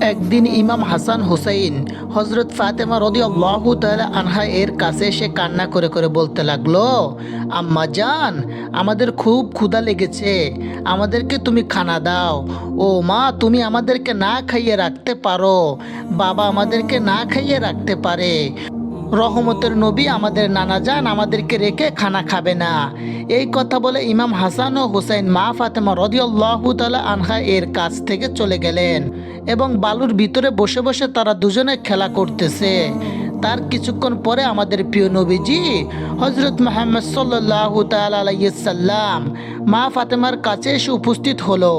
একদিন ইমাম হাসান হুসাইন হজরত ফাতেমা রদি আল্লাহ আনহা এর কাছে এসে কান্না করে করে বলতে লাগল, আম্মা জান, আমাদের খুব ক্ষুধা লেগেছে, আমাদেরকে তুমি খানা দাও। ও মা, তুমি আমাদেরকে না খাইয়ে রাখতে পারো। বাবা আমাদেরকে না খাইয়ে রাখতে পারে। রহমতের নবী আমাদের নানা যান আমাদেরকে রেখে খানা খাবে না। এই কথা বলে ইমাম হাসান ও হুসাইন মা ফাতেমা রদিয়াল্লাহু তালা আনহা এর কাছ থেকে চলে গেলেন এবং বালুর ভিতরে বসে বসে তারা দুজনে খেলা করতেছে। তার কিছুক্ষণ পরে আমাদের প্রিয় নবীজি হজরত মোহাম্মদ সাল্লাহ তালাইসাল্লাম মা ফাতেমার কাছে এসে উপস্থিত হলো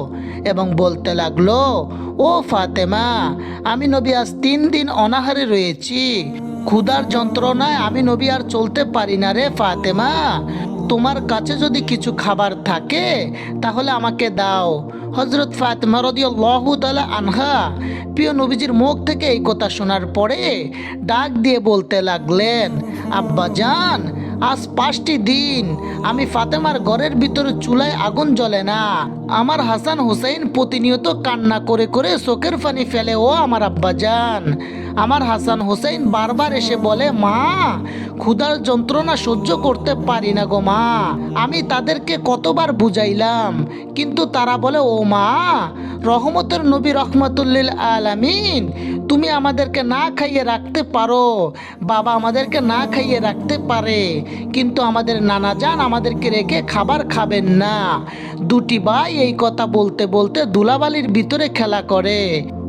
এবং বলতে লাগল, ও ফাতেমা, আমি নবী আজ তিন দিন অনাহারে রয়েছি। ক্ষুধার যন্ত্রণায় আমি নবী আর চলতে পারি না রে ফাতেমা। তোমার কাছে যদি কিছু খাবার থাকে, তাহলে আমাকে দাও। হজরত ফাতেমা রদিয়াল্লাহু তাআলা আনহা প্রিয় নবীজির মুখ থেকে এই কথা শোনার পরে ডাক দিয়ে বলতে লাগলেন, আব্বা জান, আজ পাঁচটি দিন, আমি ফাতেমার ঘরের ভিতরে চুলায় আগুন জ্বলে না। আমার হাসান হুসাইন প্রতিনিয়ত কান্না করে করে চোখের পানি ফেলে, ও আমার আব্বা জান আমার হাসান হুসাইন বারবার এসে বলে, মা, ক্ষুধার যন্ত্রণা সহ্য করতে পারি না গো মা, আমি তাদেরকে কতবার বুঝাইলাম, কিন্তু তারা বলে, ও মা, রহমতের নবী রহমতুল্লিল আলামিন, তুমি আমাদেরকে না খাইয়ে রাখতে পারো, বাবা আমাদেরকে না খাইয়ে রাখতে পারে, কিন্তু আমাদের নানা যান আমাদেরকে রেখে খাবার খাবেন না, দুটি ভাই এই কথা বলতে বলতে দুলাবালির ভিতরে খেলা করে।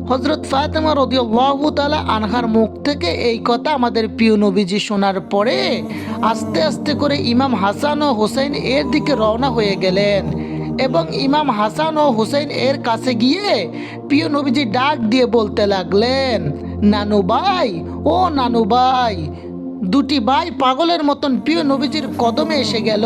হজরত ফাতেমা রদিয়াল্লাহু তাআলা আনহার মুখ থেকে এই কথা আমাদের প্রিয় নবীজি শোনার পরে আস্তে আস্তে করে ইমাম হাসান ও হোসেন এর দিকে রওনা হয়ে গেলেন এবং ইমাম হাসান ও হুসেন এর কাছে গিয়ে প্রিয় নবীজি ডাক দিয়ে বলতে লাগলেন, নানু ভাই, ও নানু ভাই দুটি ভাই পাগলের মতন প্রিয় নবীজির কদমে এসে গেল।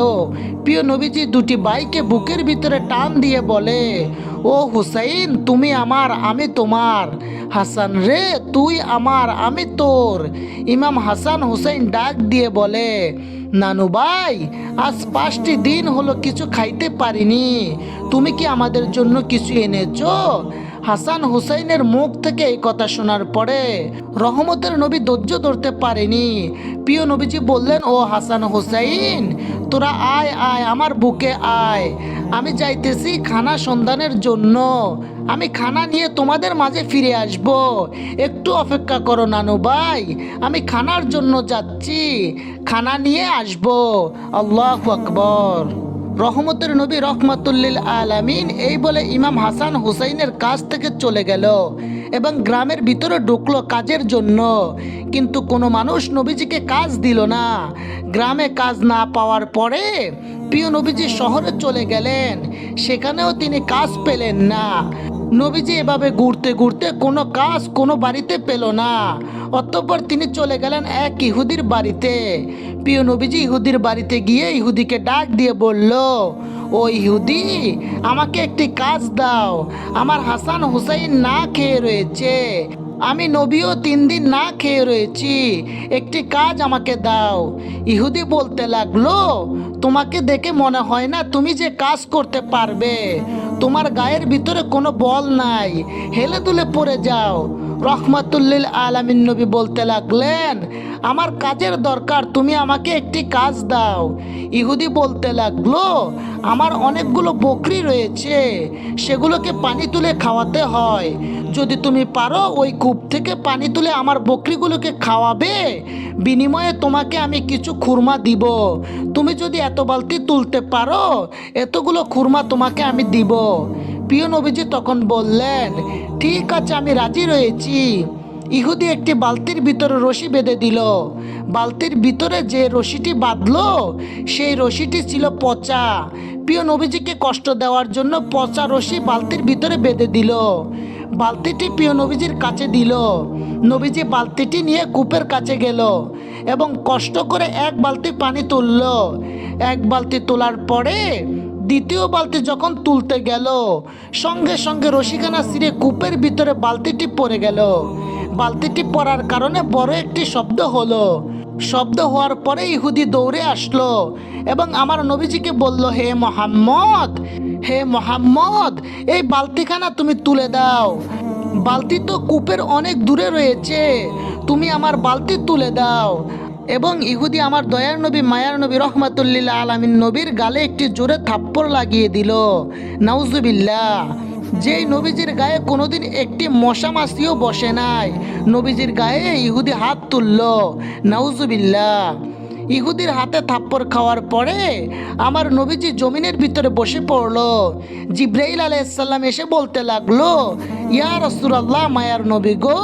প্রিয় নবীজি দুটি ভাইকে বুকের ভিতরে টান দিয়ে বলে, ও হুসাইন, তুমি আমার, আমি তোমার। হাসান রে, তুই আমার, আমি তোর। ইমাম হাসান হুসাইন ডাক দিয়ে বলে, নানু ভাই, আজ পাঁচটি দিন হলো কিছু খাইতে পারিনি। তুমি কি আমাদের জন্য কিছু এনেছো? হাসান হুসাইনের মুখ থেকে এই কথা শোনার পরে রহমতের নবী ধৈর্য ধরতে পারেনি। প্রিয় নবীজি বললেন, ও হাসান হুসাইন, তোরা আয় আয়, আমার বুকে আয়। আমি যাইতেছি খানা সন্ধানের জন্য। আমি খানা নিয়ে তোমাদের মাঝে ফিরে আসব। একটু অপেক্ষা করো নানু ভাই, আমি খানার জন্য যাচ্ছি। খানা নিয়ে আসব। আল্লাহ আকবর। রহমতের নবী রহমাতুল্লিল আলামিন এই বলে ইমাম হাসান হুসাইনের কাছ থেকে চলে গেল এবং গ্রামের ভিতরে ঢুকলো কাজের জন্য। কিন্তু কোনো মানুষ নবীজিকে কাজ দিল না। গ্রামে কাজ না পাওয়ার পরে প্রিয় নবীজি শহরে চলে গেলেন। সেখানেও তিনি কাজ পেলেন না। নবীজি এভাবে ঘুরতে ঘুরতে কোনো কাজ কোনো বাড়িতে পেল না। অতঃপর তিনি চলে গেলেন এক ইহুদির বাড়িতে। প্রিয় নবীজি ইহুদির বাড়িতে গিয়ে ইহুদিকে ডাক দিয়ে বলল, ও ইহুদি, আমাকে একটি কাজ দাও। আমার হাসান হুসাইন না খেয়ে রয়েছে। আমি নবীও তিন দিন না খেয়ে রয়েছি। একটি কাজ আমাকে দাও। ইহুদি বলতে লাগল, তোমাকে দেখে মনে হয় না তুমি যে কাজ করতে পারবে। তোমার গায়ের ভিতরে কোনো বল নাই। হেলে দুলে পড়ে যাও। রহমাতুল্লিল আলামিন নবী বলতে লাগলেন, আমার কাজের দরকার, তুমি আমাকে একটি কাজ দাও। ইহুদি বলতে লাগল, আমার অনেকগুলো বকরি রয়েছে, সেগুলোকে পানি তুলে খাওয়াতে হয়। যদি তুমি পারো, ওই কূপ থেকে পানি তুলে আমার বকরিগুলোকে খাওয়াবে। বিনিময়ে তোমাকে আমি কিছু খুরমা দিব। তুমি যদি এত বালতি তুলতে পারো, এতগুলো খুরমা তোমাকে আমি দিব। প্রিয় নবীজি তখন বললেন, ঠিক আছে, আমি রাজি রয়েছি। ইহুদি একটি বালতির ভিতরে রশি বেঁধে দিল। বালতির ভিতরে যে রশিটি বাঁধলো, সেই রশিটি ছিল পচা। প্রিয় নবীজিকে কষ্ট দেওয়ার জন্য পচা রশি বালতির ভিতরে বেঁধে দিল। বালতিটি প্রিয় নবীজির কাছে দিল। নবীজি বালতিটি নিয়ে কূপের কাছে গেল এবং কষ্ট করে এক বালতি পানি তুলল। এক বালতি তোলার পরে দ্বিতীয় বালতি যখন তুলতে গেল, সঙ্গে সঙ্গে রশিখানা ছিঁড়ে কূপের ভিতরে বালতিটি পড়ে গেল। বালতিটি পড়ার কারণে বড় একটি শব্দ হলো। শব্দ হওয়ার পরে ইহুদি দৌড়ে আসলো এবং আমার নবীজিকে বলল, হে মোহাম্মদ হে মোহাম্মদ, এই বালতিখানা তুমি তুলে দাও। বালতি তো কূপের অনেক দূরে রয়েছে, তুমি আমার বালতি তুলে দাও। এবং ইহুদি আমার দয়ার নবী, মায়ার নবী রহমাতুল্লিল্লা আলামিন নবীর গালে একটি জোরে থাপ্পড় লাগিয়ে দিল। নাউজুবিল্লাহ। যেই নবীজির গায়ে কোনোদিন একটি মশা মাসিও বসে নাই। নবীজির গায়ে ইহুদি হাত তুলল। নাউজুবিল্লাহ। ইহুদির হাতে থাপ্পড় খাওয়ার পরে আমার নবীজি জমিনের ভিতরে বসে পড়ল। জিব্রাইল আলাইসাল্লাম এসে বলতে লাগল, ইয়া রসুলাল্লাহ, মায়ার নবী গো,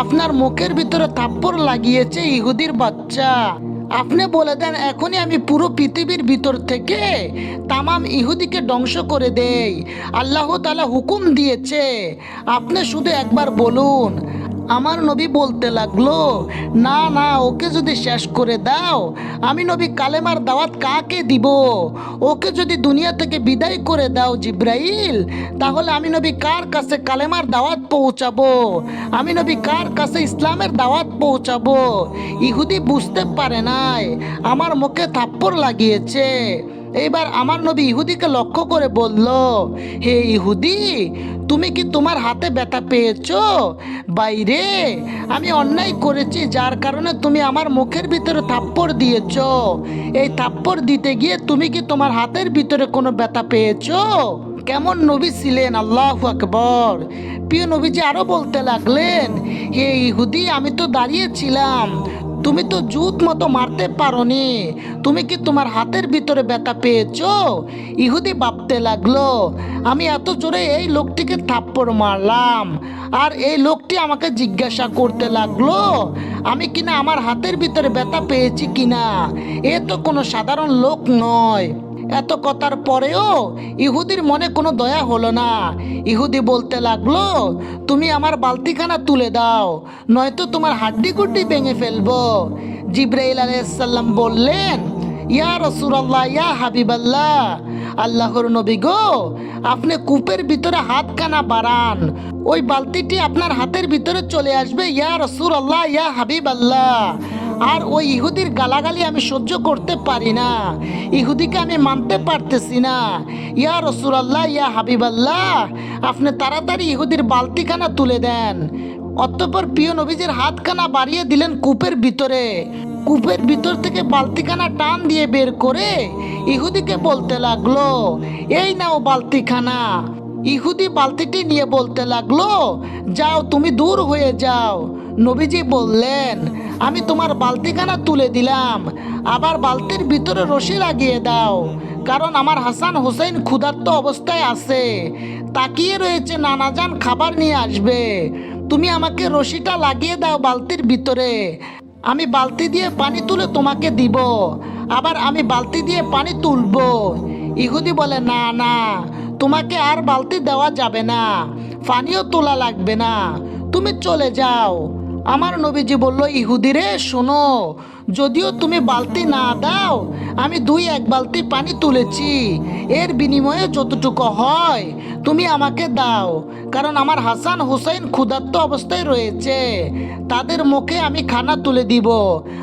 আপনার মুখের ভিতরে থাপ্পড় লাগিয়েছে ইহুদির বাচ্চা। আপনি বলে দেন, এখনই আমি পুরো পৃথিবীর ভিতর থেকে তামাম ইহুদিকে ধ্বংস করে দেই। আল্লাহ তালা হুকুম দিয়েছে। আপনি শুধু একবার বলুন আমার নবী বলতে লাগল, না না, ওকে যদি শেষ করে দাও, আমি নবী কালেমার দাওয়াত কাকে দিব? ওকে যদি দুনিয়া থেকে বিদায় করে দাও জিব্রাইল, তাহলে আমি নবী কার কাছে কালেমার দাওয়াত পৌঁছাবো? আমি নবী কার কাছে ইসলামের দাওয়াত পৌঁছাবো? ইহুদি বুঝতে পারে নাই, আমার মুখে থাপ্পড় লাগিয়েছে। এইবার আমার নবী ইহুদিকে লক্ষ্য করে বলল, হে ইহুদি, তুমি কি তোমার হাতে ব্যথা পেয়েছ? বাইরে, আমি অন্যায় করেছি, যার কারণে তুমি আমার মুখের ভিতরে থাপ্পড় দিয়েছ। এই থাপ্পড় দিতে গিয়ে তুমি কি তোমার হাতের ভিতরে কোনো ব্যথা পেয়েছ? কেমন নবী ছিলেন, আল্লাহ আকবর। প্রিয় নবীজি আরও বলতে লাগলেন, হে ইহুদি, আমি তো দাঁড়িয়েছিলাম তুমি তো জুত মতো মারতে পারোনি। তুমি কি তোমার হাতের ভিতরে ব্যথা পেয়েছ? ইহুদি ভাবতে লাগল, আমি এত জোরে এই লোকটিকে থাপ্পড় মারলাম, আর এই লোকটি আমাকে জিজ্ঞাসা করতে লাগল, আমি কিনা আমার হাতের ভিতরে ব্যথা পেয়েছি কিনা? এ তো কোনো সাধারণ লোক নয়। এত কথার পরেও ইহুদির মনে কোনো দয়া হলো না। ইহুদি বলতে লাগল, তুমি আমার বালতিখানা তুলে দাও, নয়তো তোমার হাড্ডি গুড্ডি ভেঙে ফেলব। জিব্রাইল আলাইসাল্লাম বললেন, ইয়া রসুল্লাহ ইয়া হাবিবাল্লাহ, আল্লাহর নবী গো, আপনি কূপের ভিতরে হাতখানা বাড়ান। ওই বালতিটি আপনার হাতের ভিতরে চলে আসবে। ইয়া রসুল আল্লাহ ইয়া হাবিব আল্লাহ আর ওই ইহুদির গালাগালি আমি সহ্য করতে পারি না। ইহুদিকে আমি মানতে পারতেছি না। ইয়া রসুল আল্লাহ ইয়া হাবিব আল্লাহ আপনি তাড়াতাড়ি ইহুদির বালতিখানা তুলে দেন। অতঃপর প্রিয় নবীজির হাতখানা বাড়িয়ে দিলেন কূপের ভিতরে। কূপের ভিতর থেকে বালতিখানা টান দিয়ে বের করে ইহুদিকে বলতে লাগল, এই নাও বালতিখানা। ইহুদি বালতিটি নিয়ে বলতে লাগল, যাও, তুমি দূর হয়ে যাও। নবীজি বললেন আমি তোমার বালতিখানা তুলে দিলাম। আবার বালতির ভিতরে রশি লাগিয়ে দাও, কারণ আমার হাসান হোসেন ক্ষুধার্ত অবস্থায় আছে। তাকিয়ে রয়েছে নানাজান খাবার নিয়ে আসবে। তুমি আমাকে রশিটা লাগিয়ে দাও বালতির ভিতরে। আমি বালতি দিয়ে পানি তুলে তোমাকে দিব, আবার আমি বালতি দিয়ে পানি তুলবো। ইহুদি বলে, না না, তোমাকে আর বালতি দেওয়া যাবে না, পানিও তোলা লাগবে না। তুমি চলে যাও। আমার নবীজি বলল, ইহুদিরে, শোনো, যদিও তুমি বালতি না দাও, আমি দুই এক বালতি পানি তুলেছি। এর বিনিময়ে যতটুকু হয়, তুমি আমাকে দাও। কারণ আমার হাসান হুসাইন ক্ষুধার্ত অবস্থায় রয়েছে। তাদের মুখে আমি খানা তুলে দিব।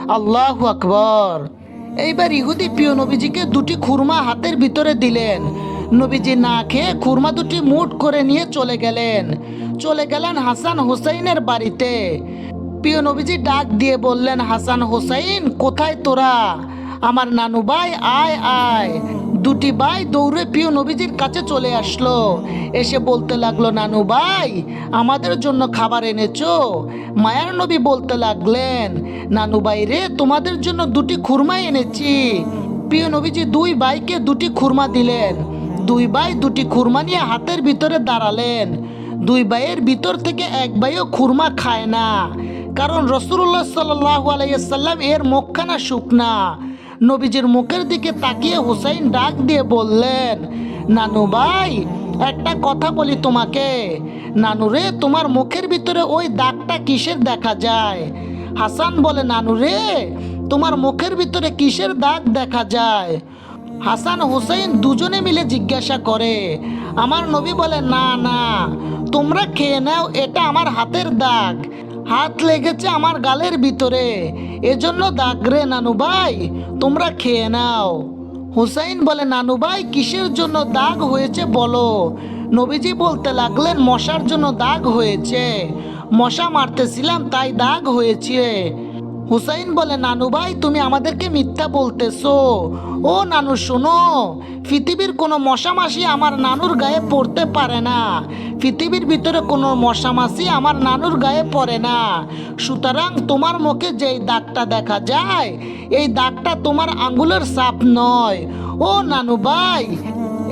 আল্লাহ আকবর। এইবার ইহুদি প্রিয় নবীজিকে দুটি খুরমা হাতের ভিতরে দিলেন। নবীজি না খেয়ে খুরমা দুটি মুট করে নিয়ে চলে গেলেন। চলে গেলেন হাসান হুসাইনের বাড়িতে। প্রিয় নবীজি ডাক দিয়ে বললেন, হাসান হোসাইন, কোথায় তোরা? আমার নানু ভাই, আয় আয়। দুটি ভাই দৌড়ে প্রিয় নবীজির কাছে চলে আসলো। এসে বলতে লাগল, নানু ভাই, আমাদের জন্য খাবার এনেছো? মায়ার নবী বলতে লাগলেন, নানু ভাই রে, তোমাদের জন্য দুটি খুরমা এনেছি। প্রিয় নবীজি দুই ভাইকে দুটি খুরমা দিলেন। দুই ভাই দুটি খুরমা নিয়ে হাতের ভিতরে দাঁড়ালেন। দুই ভাইয়ের ভিতর থেকে এক ভাইও খুরমা খায় না। কারণ রসুল্লাহ সাল্লাহ আলাইসাল্লাম এর মুখখানা শুকনা। নবীজির মুখের দিকে তাকিয়ে হুসাইন ডাক দিয়ে বললেন, নানু ভাই, একটা কথা বলি তোমাকে। নানু রে, তোমার মুখের ভিতরে ওই দাগটা কিসের দেখা যায়? হাসান বলে, নানু রে, তোমার মুখের ভিতরে কিসের দাগ দেখা যায়? হাসান হুসাইন দুজনে মিলে জিজ্ঞাসা করে, আমার নবী বলে, না না, তোমরা খেয়ে নাও, এটা আমার হাতের দাগ। হাত লেগেছে আমার গালের ভিতরে। এজন্য দাগরে নানু ভাই, তোমরা খেয়ে নাও। হুসাইন বলে, নানু ভাই, কিসের জন্য দাগ হয়েছে বলো? নবীজি বলতে লাগলেন, মশার জন্য দাগ হয়েছে। মশা মারতেছিলাম, তাই দাগ হয়েছে। হুসাইন বলে, নানু ভাই, তুমি আমাদেরকে মিথ্যা বলতেছো। ও নানু, শোনো, পৃথিবীর কোনো মশা মাসি আমার নানুর গায়ে পড়তে পারে না। পৃথিবীর ভিতরে কোনো মশা মাসি আমার নানুর গায়ে পড়ে না। সুতরাং তোমার মুখে যেই দাগটা দেখা যায়, এই দাগটা তোমার আঙ্গুলের সাপ নয়। ও নানু ভাই,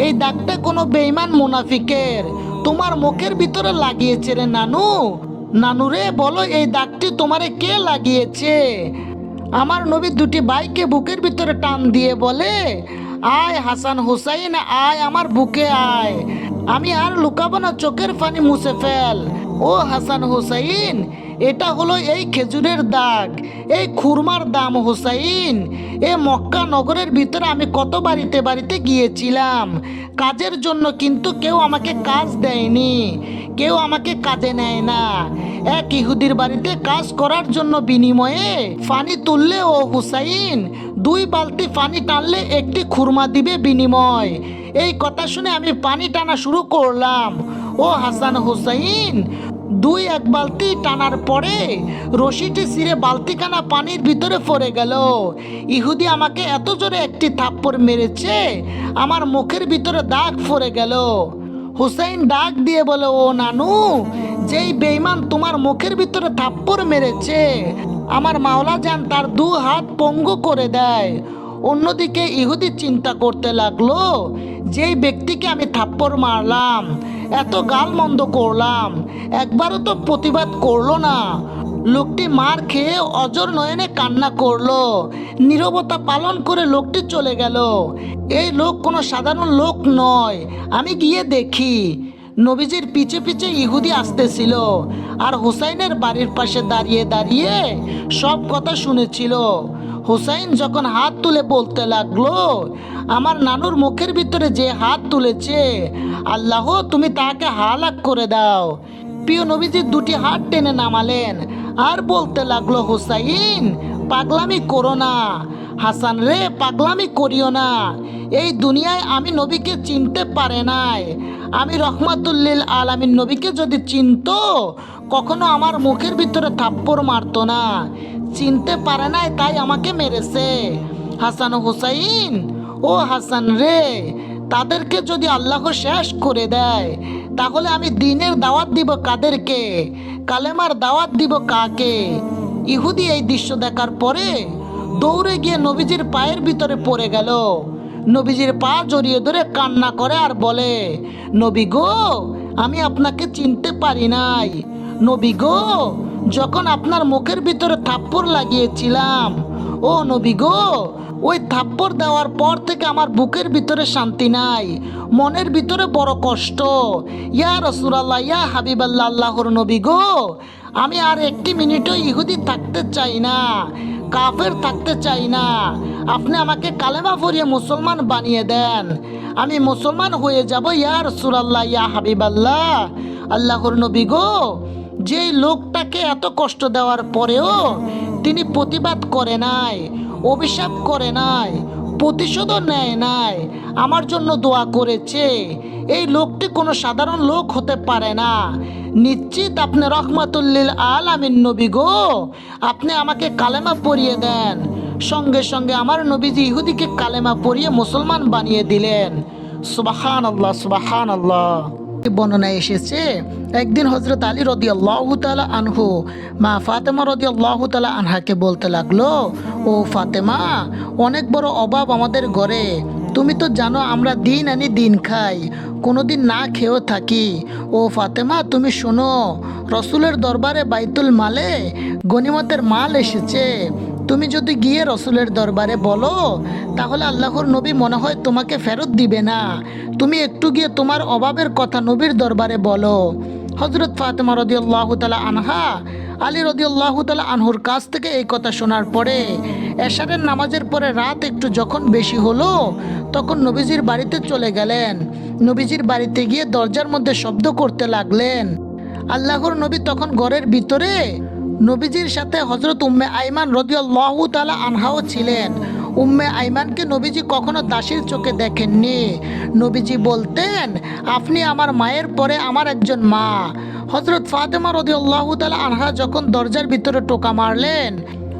এই দাগটা কোনো বেইমান মুনাফিকের। তোমার মুখের ভিতরে লাগিয়েছে রে নানু। নানুরে, বলো এই দাগটি তোমারে কে লাগিয়েছে? আমার নবী দুটি বাইকে বুকের ভিতরে টান দিয়ে বলে, আয় হাসান হুসাইন, আয় আমার বুকে আয়। আমি আর লুকাবো না, চোখের ফানি মুছে ফেল। ও হাসান হুসাইন, এটা হলো এই খেজুরের দাগ, এই খুরমার দাম হুসাইন। এ মক্কা নগরের ভিতরে আমি কত বাড়িতে বাড়িতে গিয়েছিলাম। কাজের জন্য কিন্তু কেউ আমাকে কাজ দেয়নি। কেউ আমাকে কাজে নেয় না। এক ইহুদির বাড়িতে কাজ করার জন্য বিনিময়ে ফানি তুললে ও হুসাইন দুই বালতি পানি টানলে একটি খুরমা দিবে বিনিময়। এই কথা শুনে আমি পানি টানা শুরু করলাম। ও হাসান হুসাইন, দুই এক বালতি টানার পরে রশিটি ছিঁড়ে বালতিখানা পানির ভিতরে পড়ে গেল। ইহুদি আমাকে এত জোরে একটি থাপ্পড় মেরেছে, আমার মুখের ভিতরে দাগ পড়ে গেল। হুসাইন ডাক দিয়ে বলে, ও নানু, যেই বেইমান তোমার মুখের ভিতরে থাপ্পড় মেরেছে, আমার মাওলা যান তার দু হাত পঙ্গু করে দেয়। অন্যদিকে ইহুদি চিন্তা করতে লাগল, যেই ব্যক্তিকে আমি থাপ্পড় মারলাম, এত গাল মন্দ করলাম, একবারও তো প্রতিবাদ করল না। লোকটি মার খেয়ে অজর নয়নে কান্না করল। নীরবতা পালন করে লোকটি চলে গেল। এই লোক কোনো সাধারণ লোক নয়, আমি গিয়ে দেখি। নবীজির পিছে পিছে ইহুদি আসতেছিল আর হুসাইনের বাড়ির পাশে দাঁড়িয়ে দাঁড়িয়ে সব কথা শুনেছিল। হুসাইন যখন হাত তুলে বলতে লাগল, আমার নানুর মুখের ভিতরে যে হাত তুলেছে, আল্লাহ, তুমি তাকে হালাক করে দাও। প্রিয় নবীজি দুটি হাত টেনে নামালেন। আর বলতে লাগল, হুসাইন, পাগলামি করো না। হাসান রে, পাগলামি করিও না। এই দুনিয়ায় আমি নবীকে চিনতে পারে নাই। আমি রহমাতুল্লিল আলামিন নবীকে যদি চিনতো, কখনো আমার মুখের ভিতরে থাপ্পড় মারতো না। চিনতে পারে নাই, তাই আমাকে মেরেছে। হাসান হুসাইন, ও হাসান রে তাদেরকে যদি আল্লাহ শেষ করে দেয়, তাহলে আমি দিনের দাওয়াত দিব কাদেরকে? কালেমার দাওয়াত দিব কাকে? ইহুদি এই দৃশ্য দেখার পরে দৌড়ে গিয়ে নবীজির পায়ের ভিতরে পড়ে গেল। নবীজির পা জড়িয়ে ধরে কান্না করে আর বলে, নবী গো, আমি আপনাকে চিনতে পারি নাই। নবী গো, যখন আপনার মুখের ভিতরে থাপ্পড় লাগিয়েছিলাম, ও নবী গো ওই থাপ্পড় দেওয়ার পর থেকে আমার বুকের ভিতরে শান্তি নাই, মনের ভিতরে বড় কষ্ট। ইয়া রসুরাল্লাহ ইয়া হাবিবাল্লাহ, আল্লাহর নবী গো, আমি আর একটি মিনিটও ইহুদি থাকতে চাই না, কাফের থাকতে চাই না। আপনি আমাকে কালেমা পরিয়ে মুসলমান বানিয়ে দেন। আমি মুসলমান হয়ে যাব, ইয়া রসুরাল্লাহ ইয়া হাবিবাল্লাহ, আল্লাহর নবী গো। যেই লোকটাকে এত কষ্ট দেওয়ার পরেও তিনি প্রতিবাদ করে নাই, অভিশাপ করে নাই, প্রতিশোধও নেয় নাই, আমার জন্য দোয়া করেছে। এই লোকটি কোনো সাধারণ লোক হতে পারে না। নিশ্চিত আপনি রহমাতুল্লিল আল আমিন নবী গো। আপনি আমাকে কালেমা পরিয়ে দেন। সঙ্গে সঙ্গে আমার নবীজি ইহুদিকে কালেমা পরিয়ে মুসলমান বানিয়ে দিলেন। সুবাহান আল্লাহ সুবাহান আল্লাহ বর্ণনায় এসেছে, একদিন হজরত আলী রদি আল্লাহ তালা আনহু মা ফাতেমা রদি আল্লাহ তালা আনহাকে বলতে লাগল, ও ফাতেমা, অনেক বড় অভাব আমাদের ঘরে। তুমি তো জানো আমরা দিন আনি দিন খাই, কোনোদিন না খেয়েও থাকি। ও ফাতেমা, তুমি শোনো, রসুলের দরবারে বাইতুল মালে গনিমতের মাল এসেছে। তুমি যদি গিয়ে রসুলের দরবারে বলো, তাহলে আল্লাহর নবী মনে হয় তোমাকে ফেরত দিবে না। তুমি একটু গিয়ে তোমার অভাবের কথা নবীর দরবারে বলো। হজরত ফাতেমা রদিয়াল্লাহ তালা আনহা, আলী রদিয়াল্লাহ তালা আনহুর কাছ থেকে এই কথা শোনার পরে এশারের নামাজের পরে রাত একটু যখন বেশি হলো, তখন নবীজির বাড়িতে চলে গেলেন। নবীজির বাড়িতে গিয়ে দরজার মধ্যে শব্দ করতে লাগলেন। আল্লাহর নবী তখন ঘরের ভিতরে নবীজির সাথে হজরত উম্মে আইমান রদিয়াল্লাহু তালা আনহাও ছিলেন। উম্মে আইমানকে নবীজি কখনো দাসীর চোখে দেখেননি। নবীজি বলতেন, আপনি আমার মায়ের পরে আমার একজন মা। হজরত ফাতেমা রদি আল্লাহ তালা আনহা যখন দরজার ভিতরে টোকা মারলেন,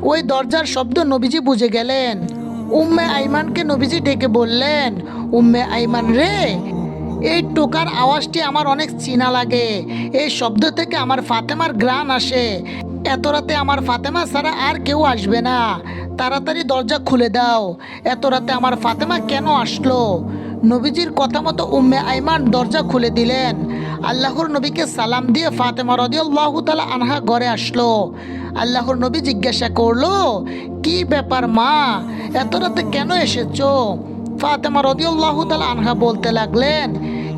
ওই দরজার শব্দ নবীজি বুঝে গেলেন। উম্মে আইমানকে নবীজি ডেকে বললেন, উম্মে আইমান রে, এই টোকার আওয়াজটি আমার অনেক চিনা লাগে। এই শব্দ থেকে আমার ফাতেমার গ্রান আসে। এত রাতে আমার ফাতেমা ছাড়া আর কেউ আসবে না। তাড়াতাড়ি দরজা খুলে দাও। এত রাতে আমার ফাতেমা কেন আসলো? নবীজির কথা মতো উম্মে আইমান দরজা খুলে দিলেন। আল্লাহর নবীকে সালাম দিয়ে ফাতেমা রদিয়াল্লাহ তালা আনহা ঘরে আসলো। আল্লাহর নবী জিজ্ঞাসা করল, কি ব্যাপার মা? এত রাতে কেন এসেছ? ফাতেমা রদিউল্লাহ তালা আনহা বলতে লাগলেন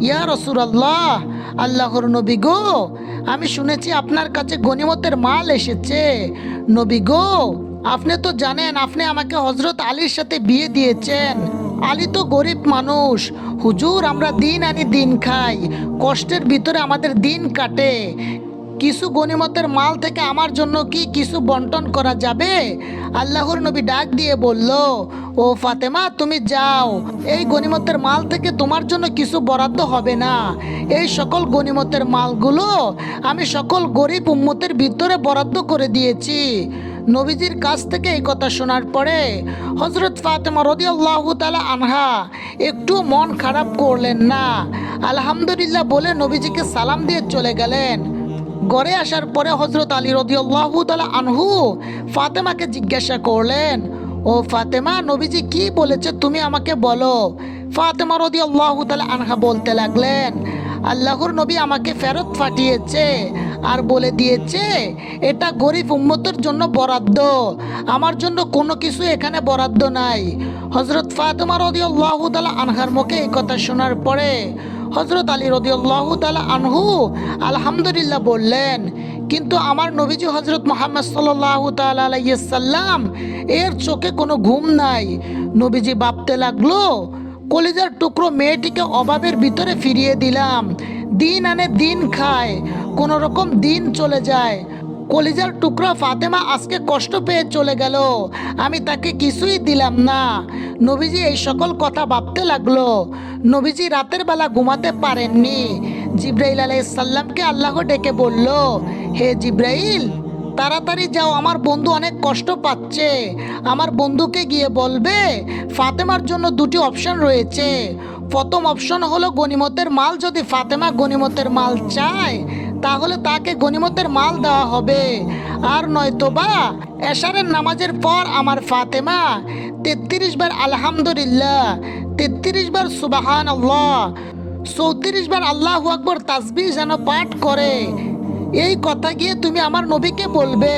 ইয়া রসুর আল্লাহ আল্লাহর নবী গো, আমি শুনেছি আপনার কাছে গনিমতের মাল এসেছে। নবী গো, আপনি তো জানেন, আপনি আমাকে হজরত আলীর সাথে বিয়ে দিয়েছেন। আলী তো গরিব মানুষ। হুজুর, আমরা দিন আনি দিন খাই। কষ্টের ভিতরে আমাদের দিন কাটে। কিছু গনিমতের মাল থেকে আমার জন্য কি কিছু বন্টন করা যাবে? আল্লাহর নবী ডাক দিয়ে বলল, ও ফাতেমা, তুমি যাও। এই গনিমতের মাল থেকে তোমার জন্য কিছু বরাদ্দ হবে না। এই সকল গনিমতের মালগুলো আমি সকল গরিব উম্মতের ভিতরে বরাদ্দ করে দিয়েছি। নবীজির কাছ থেকে এই কথা শোনার পরে হজরত ফাতেমা রদি আল্লাহ তালা আনহা একটু মন খারাপ করলেন না। আলহামদুলিল্লাহ বলে নবীজিকে সালাম দিয়ে চলে গেলেন। ঘরে আসার পরে হজরত আলী রদিয়াল্লাহু তালা আনহু ফাতেমাকে জিজ্ঞাসা করলেন, ও ফাতেমা, নবীজি কি বলেছে তুমি আমাকে বলো? ফাতেমা রদিয়াল্লাহু তালা আনহা বলতে লাগলেন, আল্লাহর নবী আমাকে ফেরত পাঠিয়েছে আর বলে দিয়েছে, এটা গরিব উম্মতের জন্য বরাদ্দ। আমার জন্য কোনো কিছু এখানে বরাদ্দ নাই। হজরত ফাতেমা রদিয়াল্লাহু তালা আনহার মুখে এই কথা শোনার পরে হজরত আলী রদিউল্লাহ তালা আনহু আলহামদুলিল্লাহ বললেন, কিন্তু আমার নবীজি হজরত মোহাম্মদ সাল্লাহ তাল্লাম এর চোখে কোনো ঘুম নাই। নবীজি ভাবতে লাগল, কলিজার টুকরো মেয়েটিকে অভাবের ভিতরে ফিরিয়ে দিলাম। দিন আনে দিন খায়, কোনো রকম দিন চলে যায়। কলিজার টুকরা ফাতেমা আজকে কষ্ট পেয়ে চলে গেল। আমি তাকে কিছুই দিলাম না। নবীজি এই সকল কথা ভাবতে লাগল। নবীজি রাতের বেলা ঘুমাতে পারেননি। জিব্রাইল আলাইসাল্লামকে আল্লাহ ডেকে বলল, হে জিব্রাইল, তাড়াতাড়ি যাও, আমার বন্ধু অনেক কষ্ট পাচ্ছে। আমার বন্ধুকে গিয়ে বলবে, ফাতেমার জন্য দুটি অপশন রয়েছে। প্রথম অপশন হলো গনিমতের মাল। যদি ফাতেমা গনিমতের মাল চায় তাহলে তাকে গনিমতের মাল দেওয়া হবে। আর নয়তো বা এশারের নামাজের পর আমার ফাতেমা, তেত্রিশ বার আলহামদুলিল্লাহ, তেত্রিশ বার সুবাহান আল্লাহ চৌত্রিশ বার আল্লাহ আকবর তাসবি যেন পাঠ করে। এই কথা গিয়ে তুমি আমার নবীকে বলবে,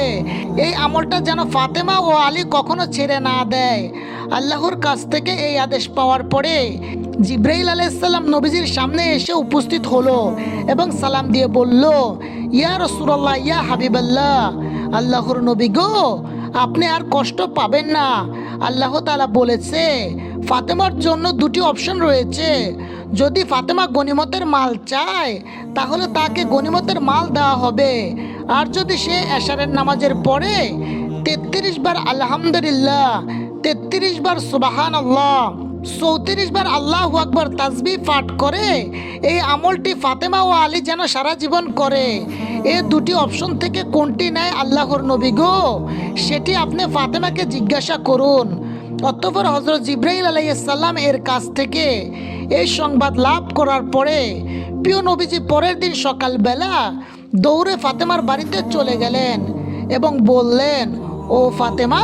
এই আমলটা যেন ফাতেমা ও আলী কখনো ছেড়ে না দেয়। আল্লাহর কাছ থেকে এই আদেশ পাওয়ার পরে জিব্রাইল আলাইসাল্লাম নবীজির সামনে এসে উপস্থিত হলো এবং সালাম দিয়ে বলল, ইয়া রসুল্লাহ ইয়া হাবিবাল্লাহ, আল্লাহর নবী গো, আপনি আর কষ্ট পাবেন না। আল্লাহ তালা বলেছে, ফাতেমার জন্য দুটি অপশন রয়েছে। যদি ফাতেমা গনিমতের মাল চায়, তাহলে তাকে গনিমতের মাল দেওয়া হবে। আর যদি সে এশারের নামাজের পরে তেত্রিশ বার আলহামদুলিল্লাহ, তেত্রিশ বার সুবাহান আল্লাহ চৌত্রিশ বার আল্লাহ আকবর তাজবি পাঠ করে, এই আমলটি ফাতেমা ও আলী যেন সারা জীবন করে। এ দুটি অপশন থেকে কোনটি নেয় আল্লাহর নবী গো? সেটি আপনি ফাতেমাকে জিজ্ঞাসা করুন। অতঃপর হজরত জিব্রাহিল আলাইসাল্লাম এর কাছ থেকে এই সংবাদ লাভ করার পরে, প্রিয় নবীজি পরের দিন সকালবেলা দৌড়ে ফাতেমার বাড়িতে চলে গেলেন এবং বললেন, ও ফাতেমা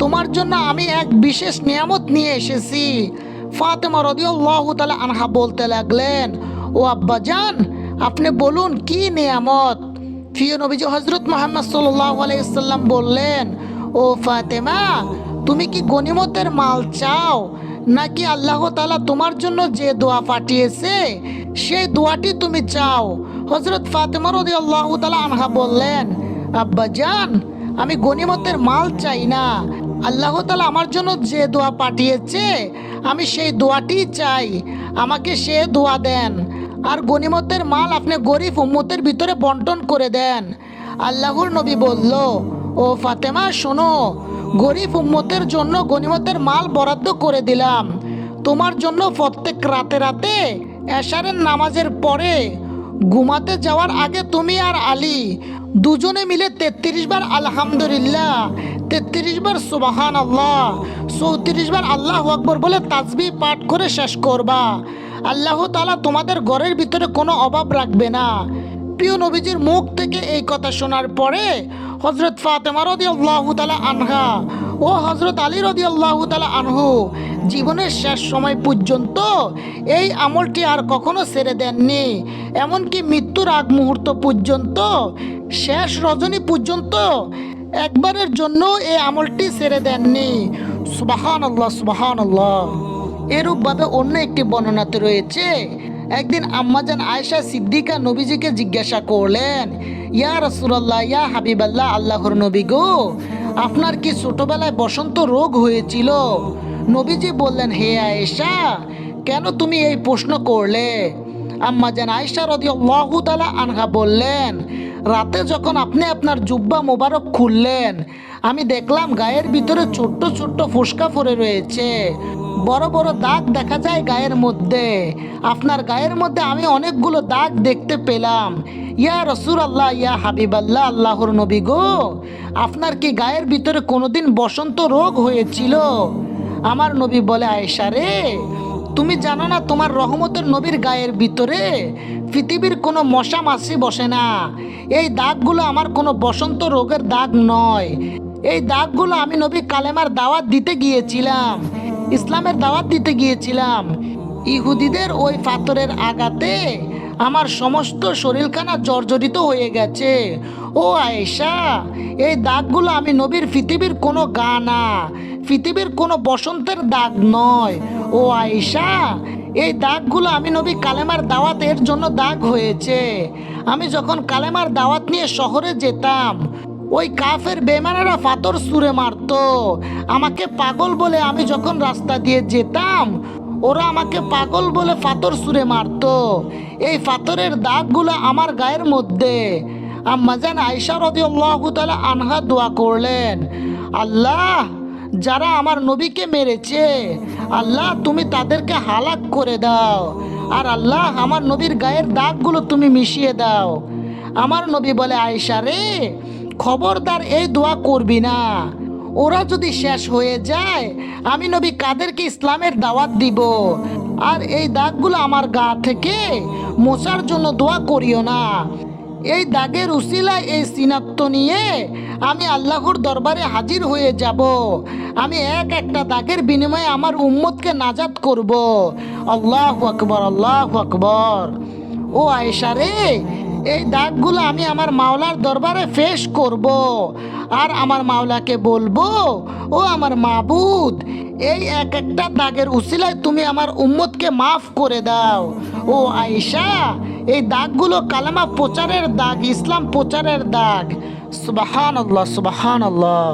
তোমার জন্য আমি এক বিশেষ নিয়ামত নিয়ে এসেছি। ফাতেমা রদিয়াল্লাহ তালা আনহা বলতে লাগলেন, ও আব্বা জান, আপনি বলুন কি নিয়ামত? প্রিয় নবীজি হজরত মোহাম্মদ সাল্লাহ আলাইসাল্লাম বললেন, ও ফাতেমা, তুমি কি গনিমতের মাল চাও? নাকি আল্লাহ তালা তোমার জন্য যে দোয়া পাঠিয়েছে, সেই দোয়াটি তুমি চাও? হজরত ফাতেমা রদি আল্লাহ তালা আনহা বললেন, আব্বা জান, আমি গনিমতের মাল চাই না। আল্লাহ তালা আমার জন্য যে দোয়া পাঠিয়েছে, আমি সেই দোয়াটি চাই। আমাকে সে দোয়া দেন। আর গনিমতের মাল আপনি গরিব উম্মতের ভিতরে বন্টন করে দেন। আল্লাহর নবী বলল, ও ফাতেমা, শোনো, গরিব উম্মতের জন্য গনিমতের মাল বরাদ্দ করে দিলাম। তোমার জন্য প্রত্যেক রাতে রাতে এশারের নামাজের পরে ঘুমাতে যাওয়ার আগে তুমি আর আলী দুজনে মিলে তেত্রিশ বার আলহামদুলিল্লাহ, তেত্রিশ বার সুবাহান আল্লাহ চৌত্রিশ বার আল্লাহ আকবর বলে তাজবি পাঠ করে শেষ করবা। আল্লাহ তালা তোমাদের ঘরের ভিতরে কোনো অভাব রাখবে না। প্রিয় নবীজির মুখ থেকে এই কথা শোনার পরে হজরত ফাতেমা রদি আল্লাহ তালা আনহা ও হজরত আলী রদি আল্লাহ তালা আনহু, জীবনের শেষ সময় পর্যন্ত এই আমলটি আর কখনো ছেড়ে দেননি। এমনকি মৃত্যুর আগ মুহূর্ত পর্যন্ত, শেষ রজনী পর্যন্ত একবারের জন্য এই আমলটি ছেড়ে দেননি। সুবাহান আল্লাহ সুবাহান আল্লাহ এরূপভাবে অন্য একটি বর্ণনাতে রয়েছে, একদিন আম্মাজান আয়েশা সিদ্দিকা নবীজিকে জিজ্ঞাসা করলেন ইয়া রসুল্লাহ ইয়া হাবিবাল্লাহ, আল্লাহর নবী গো। আপনার কি ছোটবেলায় বসন্ত রোগ হয়েছিল? নবীজি বললেন, হে আয়েশা, কেন তুমি এই প্রশ্ন করলে? আম্মা যেন আয়েশা রদি তালা আনহা বললেন, রাতে যখন আপনি আপনার জুব্বা মোবারক খুললেন আমি দেখলাম গায়ের ভিতরে ছোট্ট ছোট্ট ফুসকা পড়ে রয়েছে। বড় বড় দাগ দেখা যায় গায়ের মধ্যে। আপনার গায়ের মধ্যে আমি অনেকগুলো দাগ দেখতে পেলাম। ইয়া রসুল আল্লাহ ইয়া হাবিব আল্লাহ আল্লাহর নবী গো। আপনার কি গায়ের ভিতরে কোনোদিন বসন্ত রোগ হয়েছিল? আমার নবী বলে, আয়েশা রে, তুমি জানো না তোমার রহমতের নবীর গায়ের ভিতরে পৃথিবীর কোনো মশা মাছি বসে না। এই দাগগুলো আমার কোনো বসন্ত রোগের দাগ নয়। এই দাগগুলো আমি নবী কালেমার দাওয়াত দিতে গিয়েছিলাম, ইসলামের দাওয়াত দিতে গিয়েছিলাম। ইহুদিদের ওই পাথরের আঘাতে আমার সমস্ত শরীরখানা জর্জরিত হয়ে গেছে। ও আয়েশা, এই দাগগুলো আমি নবীর পৃথিবীর কোনো গা না পৃথিবীর কোনো বসন্তের দাগ নয়। ও আয়েশা, এই দাগগুলো আমি নবী কালেমার দাওয়াত এর জন্য দাগ হয়েছে। আমি যখন কালেমার দাওয়াত নিয়ে শহরে যেতাম ওই কাফের বেমানেরা পাথর সুরে মারতো। আমাকে পাগল বলে আমি যখন রাস্তা দিয়ে যেতাম, ওরা আমাকে পাগল বলে পাথর সুরে মারতো। এই পাথরের দাগগুলো আমার গায়ের মধ্যে। আম্মাজান আয়সা রদিয়াল্লাহু তাআলা আনহা দোয়া করলেন, আল্লাহ, যারা আমার নবীকে মেরেছে, আল্লাহ তুমি তাদেরকে হালাক করে দাও। আর আল্লাহ, আমার নবীর গায়ের দাগগুলো তুমি মিশিয়ে দাও। আমার নবী বলে, আয়েশা রে খবরদার এই দোয়া করবি না। ওরা যদি শেষ হয়ে যায়, আমি নবী কাদেরকে ইসলামের দাওয়াত দিব। আর এই দাগগুলো আমার গা থেকে মোছার জন্য দোয়া করিও না। এই দাগের উসিলায় এই সিনাক্ত নিয়ে আমি আল্লাহর দরবারে হাজির হয়ে যাব। আমি এক একটা দাগের বিনিময়ে আমার উম্মতকে নাজাত করব। আল্লাহ আকবর আল্লাহ আকবর। ও আয়েশা রে এই দাগগুলো আমি আমার মাওলার দরবারে ফেস করব। আর আমার মাওলাকে বলব, ও আমার মাবুদ, এই এক একটা দাগের উসিলায় তুমি আমার উম্মতকে মাফ করে দাও। ও আয়েশা, এই দাগগুলো কালামা প্রচারের দাগ, ইসলাম প্রচারের দাগ। সুবাহান আল্লাহ সুবাহান আল্লাহ